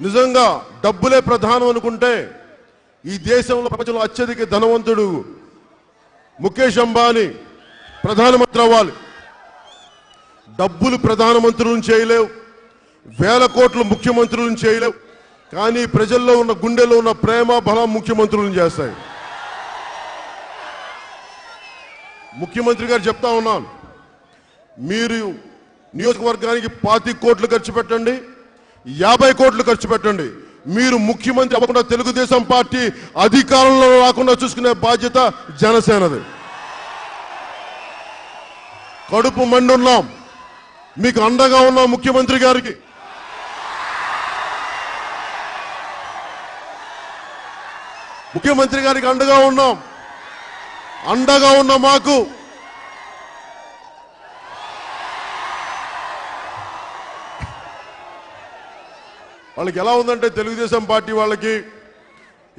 నిజంగా డబ్బులే ప్రధానం అనుకుంటే ఈ దేశంలో ప్రపంచంలో అత్యధిక ధనవంతుడు ముఖేష్ అంబానీ ప్రధానమంత్రి అవ్వాలి. డబ్బులు ప్రధానమంత్రులను చేయలేవు. వేల కోట్లు ముఖ్యమంత్రులను చేయలేవు. కానీ ప్రజల్లో ఉన్న గుండెలో ఉన్న ప్రేమ బలం ముఖ్యమంత్రులను చేస్తాయి. ముఖ్యమంత్రి గారు చెప్తా ఉన్నాను. మీరు నియోజకవర్గానికి పాతి కోట్లు ఖర్చు పెట్టండి. యాభై కోట్లు ఖర్చు పెట్టండి. మీరు ముఖ్యమంత్రి అవ్వకుండా తెలుగుదేశం పార్టీ అధికారంలో రాకుండా చూసుకునే బాధ్యత జనసేనది. కడుపు మండున్నాం. మీకు అండగా ఉన్నాం ముఖ్యమంత్రి గారికి. ముఖ్యమంత్రి గారికి అండగా ఉన్నాం. అండగా ఉన్న మాకు. వాళ్ళకి ఎలా ఉందంటే తెలుగుదేశం పార్టీ వాళ్ళకి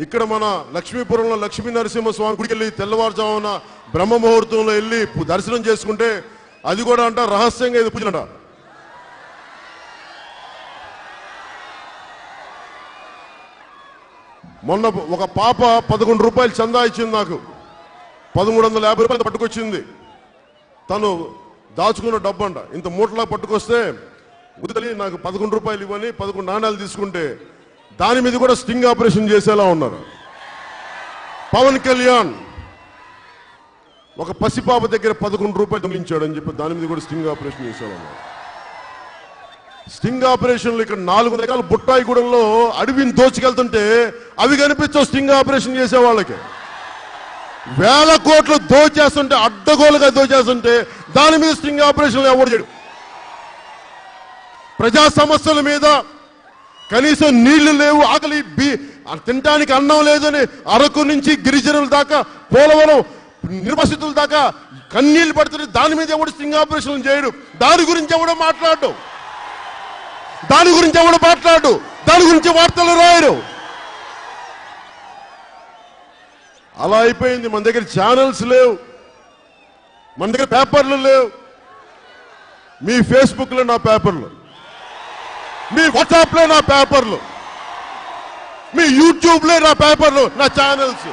ఇక్కడ మన లక్ష్మీపురంలో లక్ష్మీ నరసింహస్వామి గుడికి వెళ్ళి తెల్లవారుజామున బ్రహ్మ ముహూర్తంలో వెళ్ళి దర్శనం చేసుకుంటే అది కూడా అంట రహస్యంగా ఇది పూజలంట. మొన్న ఒక పాప పదకొండు రూపాయలు చందా ఇచ్చింది నాకు. పదమూడు వందల యాభై రూపాయలు పట్టుకొచ్చింది. తను దాచుకున్న డబ్బు అంట ఇంత మూటలా పట్టుకొస్తే వదిలి నాకు పదకొండు రూపాయలు ఇవ్వని పదకొండు నాణాలు తీసుకుంటే దాని మీద కూడా స్టింగ్ ఆపరేషన్ చేసేలా ఉన్నారు. పవన్ కళ్యాణ్ ఒక పసిపాప దగ్గర పదకొండు రూపాయలు దొంగిలించాడు అని చెప్పి దాని మీద కూడా స్టింగ్ ఆపరేషన్ చేసేలా ఉన్నారు. స్టింగ్ ఆపరేషన్లు ఇక్కడ నాలుగు రకాల. బుట్టాయిగూడెంలో అడవిని దోచుకెళ్తుంటే అవి కనిపించవు స్టింగ్ ఆపరేషన్ చేసే వాళ్ళకి. వేల కోట్లు దోచేస్తుంటే అడ్డగోలుగా దోచేస్తుంటే దాని మీద స్టింగ్ ఆపరేషన్ ఎవరు చేయడు ప్రజా సమస్యల మీద కనీసం నీళ్ళు లేవు ఆకలి బి తినడానికి అన్నం లేదని అరకు నుంచి గిరిజనుల దాకా పోలవరం నిర్వసితుల దాకా కన్నీళ్ళు పడుతుంటే దాని మీద ఎవడు స్టింగ్ ఆపరేషన్ చేయడు. దాని గురించి ఎవడో మాట్లాడు? దాని గురించి ఎవడు మాట్లాడు? దాని గురించి వార్తలు రాయడు అలా అయిపోయింది. మన దగ్గర ఛానల్స్ లేవు. మన దగ్గర పేపర్లు లేవు. మీ ఫేస్బుక్లో నా పేపర్లు. మీ వాట్సాప్లో నా పేపర్లు. మీ యూట్యూబ్లో నా పేపర్లు నా ఛానల్స్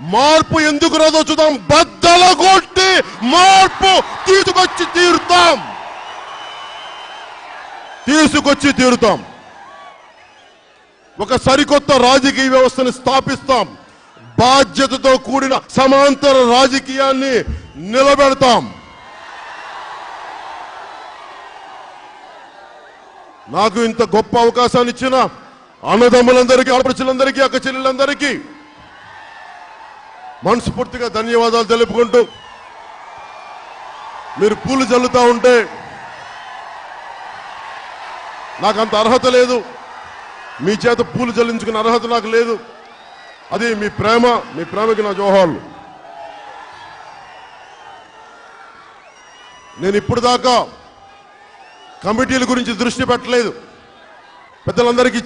మార్పు ఎందుకు రాదో చూద్దాం. బద్దల కొట్టి మార్పు తీసుకొచ్చి తీరుతాం. తీసుకొచ్చి తీరుతాం. ఒక సరికొత్త రాజకీయ వ్యవస్థను స్థాపిస్తాం. బాధ్యతతో కూడిన సమాంతర రాజకీయాన్ని నిలబెడతాం. నాకు ఇంత గొప్ప అవకాశాన్ని ఇచ్చిన అన్నదమ్ములందరికీ ఆడపడుచులందరికీ అక్క చెల్లెలందరికీ మనస్ఫూర్తిగా ధన్యవాదాలు తెలుపుకుంటూ మీరు పూలు చల్లుతూ ఉంటే నాకు అంత అర్హత లేదు. మీ చేత పూలు చెల్లించుకునే అర్హత నాకు లేదు. అది మీ ప్రేమ మీ ప్రేమకి నా జోహాలు నేను ఇప్పుడు దాకా కమిటీల గురించి దృష్టి పెట్టలేదు. పెద్దలందరికీ